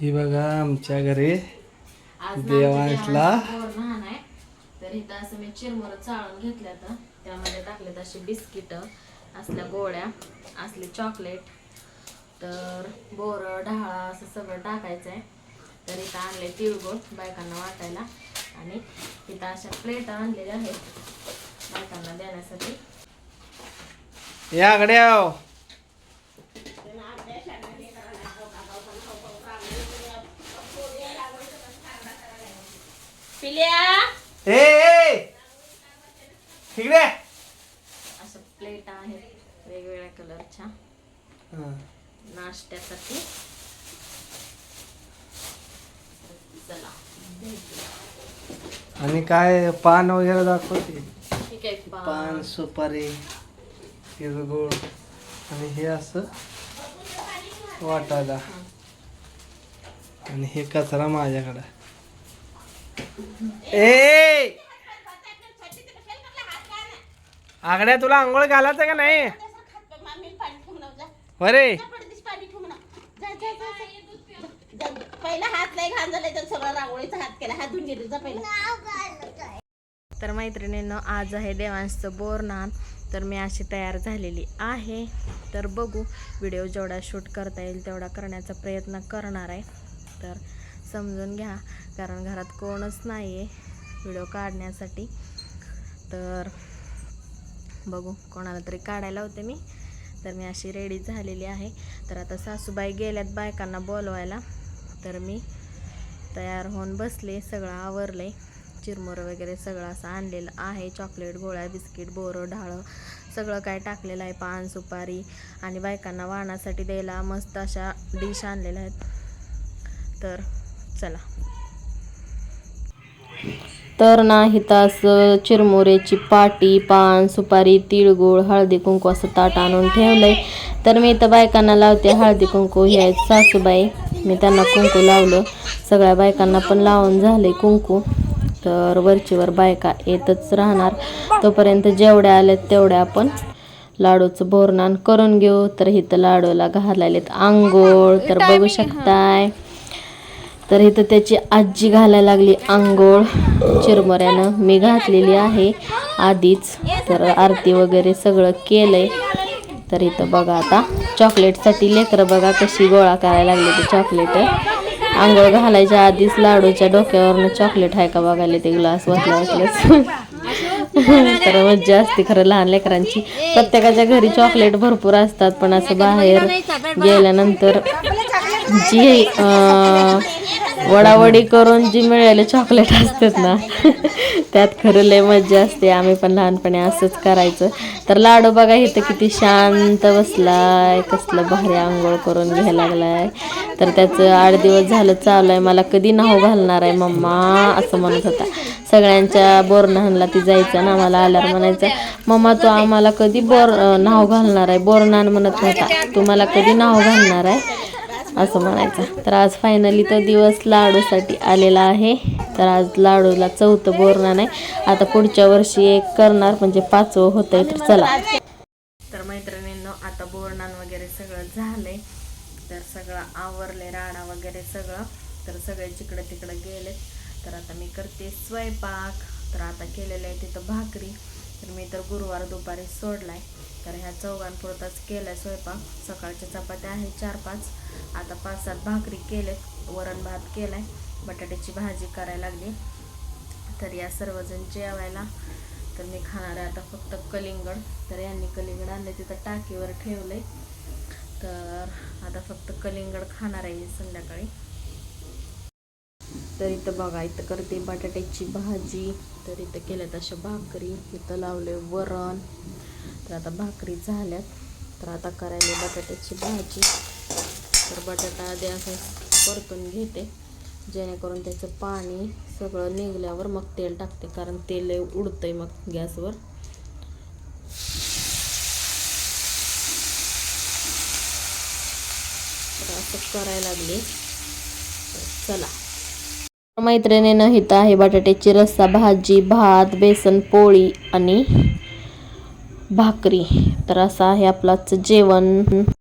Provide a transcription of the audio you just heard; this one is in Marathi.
ही बघा आमच्या घरी देवांशला तर इथं असं मी चिरमुर चाळून घेतल्या तर त्यामध्ये टाकलेत अशी बिस्किट असल्या गोळ्या असले चॉकलेट. तर बोरं ढाळा असं सगळं टाकायचं आहे. तर इथं आणले तिळगुळ बायकांना वाटायला. आणि इथं अशा प्लेट आणलेल्या आहेत बायकांना देण्यासाठी. या पिल्या? ए ए! इकडे. असं प्लेट आहेत वेगवेगळ्या कलरच्या हा. नाश्त्यासाठी. चला. आणि काय पान वगैरे दाखवते? ठीक आहे पान. पान सुपारी तिळगुळ आणि हे असं वाटायला. आणि हे कचरा माझ्याकडे. ए! आगड्या तुला आंघोळ घालायचं का नाही? अरे पहिला हात नाही घाण झालाय तर मैत्रिणीनं रांगोळीचा हात केला हात धुवून घेतला पहिला तर आज आहे देवांशचं बोरनान तर मी अशी तयार झालेली आहे. तर बघू व्हिडिओ जेवढा शूट करता येईल तेवढा करण्याचा प्रयत्न करणार आहे. तर समजून घ्या. कारण घरात कोणच नाही आहे व्हिडिओ काढण्यासाठी. तर बघू कोणाला तरी काढायला होते मी. तर मी अशी रेडी झालेली आहे. तर आता सासूबाई गेल्यात बायकांना बोलवायला. तर मी तयार होऊन बसले सगळं आवरले चिरमुरं वगैरे सगळं असं आणलेलं आहे. चॉकलेट गोळ्या बिस्किट बोरं ढाळं सगळं काय टाकलेलं आहे. पान सुपारी आणि बायकांना वाहनासाठी द्यायला मस्त अशा डिश आणलेल्या आहेत. तर चला. तर ना असं चिरमुऱ्याची पाटी पान सुपारी तिळगुळ हळदी कुंकू असं ताट आणून ठेवलंय. तर मी इथं बायकांना लावते हळदी कुंकू. हे आहेत सासूबाई. मी त्यांना कुंकू लावलं. सगळ्या बायकांना पण लावून झाले कुंकू. तर वरचीवर बायका येतच राहणार. तोपर्यंत जेवढ्या आल्यात तेवढ्या आपण लाडूचं बोरनान करून घेऊ. तर इथं लाडूला घालायलेत आंघोळ. तर बघू शकताय. तर इथं त्याची आजी घालायला लागली आंघोळ. चिरमुऱ्यानं मी घातलेली आहे आधीच. तर आरती वगैरे सगळं केलंय. तर इथं बघा आता चॉकलेटसाठी लेकरं बघा कशी गोळा करायला लागली ते चॉकलेट. आंघोळ घालायच्या आधीच लाडूच्या डोक्यावरनं चॉकलेट आहे का बघायला ते ग्लास वाचल्या वाचल्याच तर मज्जा असते खरं लहान लेकरांची. प्रत्येकाच्या घरी चॉकलेट भरपूर असतात पण असं बाहेर गेल्यानंतर जी वडावडी करून जी मिळाले चॉकलेट असतात ना त्यात खरं लय मज्जा असते. आम्ही पण लहानपणी असंच करायचं. तर लाडू बघा इथं किती शांत बसलाय कसलं भारी आंघोळ करून घ्यायला लागलाय. तर त्याचं आठ दिवस झालं चालू आहे. मला कधी नाव घालणार आहे मम्मा असं म्हणत होता. सगळ्यांच्या बोरनाहनला ती जायचं ना मला आल्यावर म्हणायचं मम्मा तू आम्हाला कधी बोर नाव घालणार आहे? बोरनान म्हणत नव्हता तू मला कधी नाव घालणार आहे? असं म्हणायचं. तर आज फायनली तो दिवस लाडूसाठी आलेला आहे. तर आज लाडूला चौथं बोरणार आहे. आता पुढच्या वर्षी एक करणार म्हणजे पाचवं होतंय तर चला. तर मैत्रिणींनो आता बोरणान वगैरे सगळं झालंय. तर सगळं आवरले राणा वगैरे सगळं. तर सगळे जिकडं तिकडं गेलेत. तर आता मी करते स्वयंपाक. तर आता केलेलं आहे तिथं भाकरी. तर मी तर गुरुवार दुपारी सोडलाय. तर ह्या चौघांपुरताच केलाय स्वयंपाक. सकाळच्या चपात्या आहेत चार पाच. आता पाच सात भाकरी केलेत वरण भात केलाय बटाट्याची भाजी करायला लागली. तर या सर्वजण जेवायला. तर मी खाणार आहे आता फक्त कलिंगड. तर यांनी कलिंगड आणले तिथं टाकीवर ठेवले तर आता फक्त कलिंगड खाणार आहे संध्याकाळी. तर इथं बघा इथं करते बटाट्याची भाजी. तर इथं केल्यात अशा भाकरी. इथं लावले वरण. तर आता भाकरी झाल्यात. तर आता करायला बटाट्याची भाजी. तर बटाटा आधी असं परतून घेते. जेणेकरून त्याचं पाणी सगळं निघल्यावर मग तेल टाकते कारण तेल उडतंय मग गॅसवर. तर असं करायला लागले. चला. मैत्रिणीनं हिथं आहे बटाट्याची रस्सा भाजी भात बेसन पोळी आणि भाकरी. तर असं आहे आपलाच जेवण.